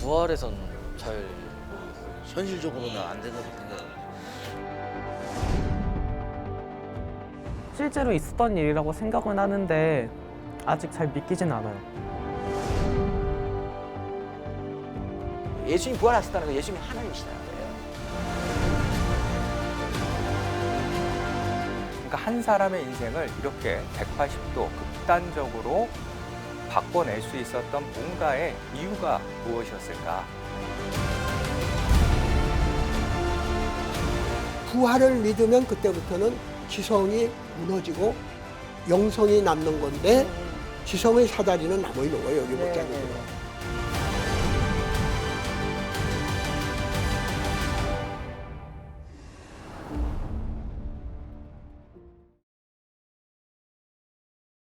부활해선 잘 현실적으로는 안 된다고 생각합니다. 실제로 있었던 일이라고 생각은 하는데 아직 잘 믿기진 않아요. 예수님 부활하셨다는 건 예수님이 하나님이시다는 거예요. 그러니까 한 사람의 인생을 이렇게 180도 극단적으로 바꿔낼 수 있었던 뭔가의 이유가 무엇이었을까? 부활을 믿으면 그때부터는 지성이 무너지고 영성이 남는 건데 지성의 사다리는 남아 있는 거예요 여기 못 자는 거.